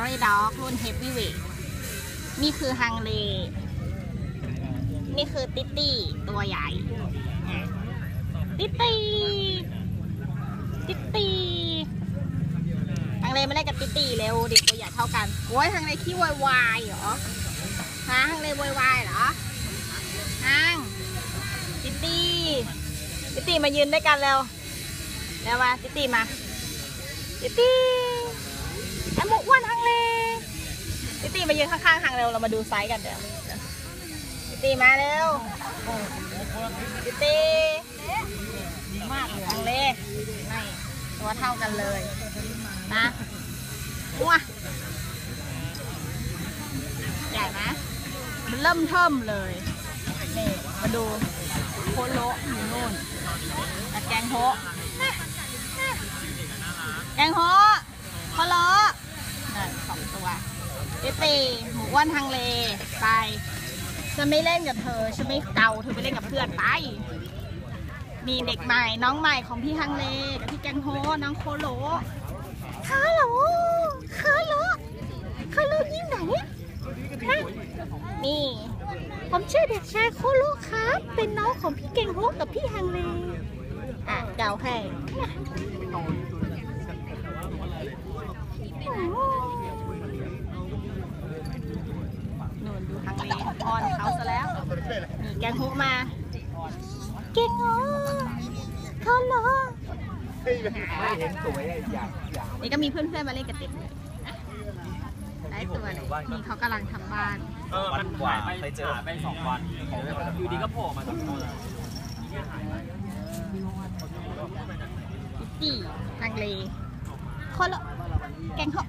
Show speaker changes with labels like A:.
A: รี่ด็อกรุ่นเฮฟวี่เวทนี่คือฮังเล นี่คือติตตี้ตัวใหญ่ ติตตี้ติตตี้ฮังเลไม่ได้กับติตตี้เร็วเด็กตัวใหญ่เท่ากัน โอ้ยฮังเลขี้วายวายเหรอฮะฮังเลวายวายเหรอฮังติตตี้ติตตี้มายืนด้วยกันเร็วเร็วมาติตตี้มาติตตี้แอมหมูอ้วนฮังเลติตี มายืนข้างๆฮังเร็วเรามาดูไซส์กันเดี๋ยวติตีมาเร็วติตีดีมากเลยฮังเลนี่ตัวเท่ากันเลย นะว้าใหญ่ไหมมันเริ่มเทิมเลยนี่มาดูโคโลอยู่นู่นแต่แกงโฮแกงโฮพะโล้นั่นสองตัว ติตีหมูอ้วนทางเลไปจะไม่เล่นกับเธอฉันไม่เกาเธอไปเล่นกับเพื่อนไปมีเด็กใหม่น้องใหม่ของพี่ฮังเลกับพี่แกงโฮน้องโคโลคาโลคาโลคาโลยิ้มไหนฮะนี่ผมชื่อเด็กชายโคโลครับ เป็นน้องของพี่แกงโฮกับพี่ฮังเลอะเกาให้หนุนดูทางเลออนเขาซะแล้ว มีแกงฮุมาเก่งอ๋อเขาเหรอ
B: ไม่เห็นสวยอยากอยาก
A: นี่ก็มีเพื่อนๆมาเล่นกันเต็มเลยได้ตัวเลยนี่เขากำลังทำบ้าน
C: เออ มันหายไปไปเจอไปสองวันอยู่ดีก็โผล่มาจากตัว
A: พิตตี้ทางเลคนละแกงฮุ